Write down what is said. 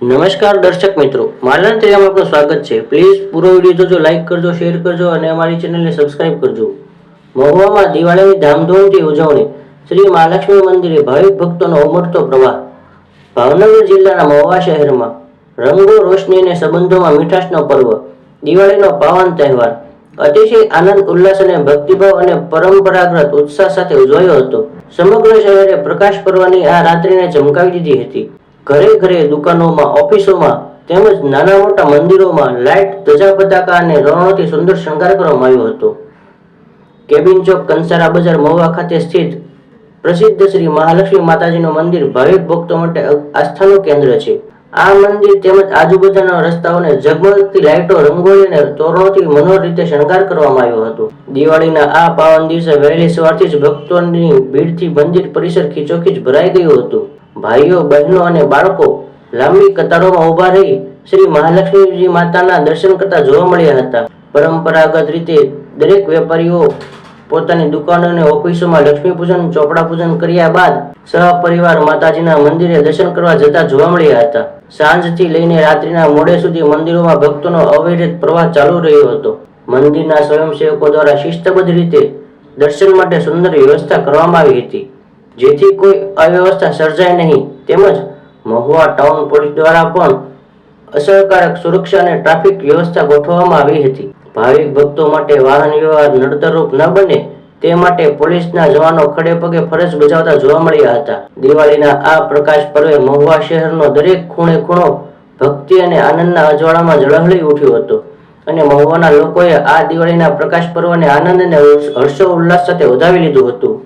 નમસ્કાર દર્શક મિત્રો, માલણ ત્રિયામાં આપનું સ્વાગત છે. પ્લીઝ પૂરો વીડિયો જોજો લાઈક કરજો શેર કરજો અને અમારી ચેનલને સબસ્ક્રાઇબ કરજો. મહુવામાં દિવાળીની ધામધૂમથી ઉજવણી, શ્રી મહાલક્ષ્મી મંદિરે ભાવિક ભક્તોનો ઉમટતો પ્રવાહ. ભાવનગર જિલ્લાના મહુવા શહેરમાં રંગો, રોશની અને સંબંધોમાં મીઠાશનો પર્વ, દિવાળીનો પાવન તહેવાર. અતિશય આનંદ, ઉલ્લાસ અને ભક્તિભાવ અને પરંપરાગત ઉત્સાહ સાથે ઉજવાયો હતો. સમગ્ર શહેરે પ્રકાશ પર્વની આ રાત્રિને ચમકાવી દીધી હતી. ઘરે ઘરે દુકાનોમાં, ઓફિસોમાં તેમજ નાના મોટા મંદિરોમાં લાઇટ, ધજા પતાકા અને રણોથી સુંદર શણગાર કરવામાં આવ્યો હતો. કેબિન ચોક, કંસારા બજાર, મહુવા ખાતે સ્થિત પ્રસિદ્ધ શ્રી મહાલક્ષ્મી માતાજીનું મંદિર ભાવિક ભક્તો માટે આસ્થાનું કેન્દ્ર છે. આ મંદિર તેમજ આજુબાજુના રસ્તાઓને ઝગમગતી લાઇટો, રંગોળી અને તોરણોથી મનોહર રીતે શણગાર કરવામાં આવ્યો હતો. દિવાળીના આ પાવન દિવસે વહેલી સવારથી જ ભક્તોની ભીડથી મંદિર પરિસર ખીચોખીચ ભરાઈ ગયું હતું. ભાઈઓ, બહેનો અને બાળકો લાંબી કતારોમાં ઊભા રહી શ્રી મહાલક્ષ્મીજી માતાના દર્શન કરતા જોવા મળ્યા હતા. પરંપરાગત રીતે દરેક વેપારીઓ પોતાની દુકાનો અને ઓફિસોમાં લક્ષ્મી પૂજન ચોપડા પૂજન કર્યા બાદ સહપરિવાર માતાજીના મંદિરે દર્શન કરવા જતા જોવા મળ્યા હતા. સાંજથી લઈને રાત્રિના મોડે સુધી મંદિરોમાં ભક્તોનો અવિરત પ્રવાહ ચાલુ રહ્યો હતો. મંદિરના સ્વયંસેવકો દ્વારા શિસ્તબદ્ધ રીતે દર્શન માટે સુંદર વ્યવસ્થા કરવામાં આવી હતી. જેથી કોઈ અવ્યવસ્થા સર્જાય નહીં. તેમજ મહુવા ટાઉન પોલીસ દ્વારા પણ અસરકારક સુરક્ષા અને ટ્રાફિક વ્યવસ્થા ગોઠવવામાં આવી હતી. ભાવિક ભક્તો માટે વાહન વ્યવહાર નડતરરૂપ ન બને તે માટે પોલીસના જવાનો ખડે પગે ફરજ બજાવતા જોવા મળ્યા હતા. દિવાળીના આ પ્રકાશ પર્વે મહુવા શહેરનો દરેક ખૂણે ખૂણો ભક્તિ અને આનંદના અજવાળામાં ઝળહળી ઉઠ્યો હતો. અને મહુવાના લોકોએ આ દિવાળીના પ્રકાશ પર્વને આનંદ અને હર્ષો ઉલ્લાસ સાથે વધાવી લીધું હતું.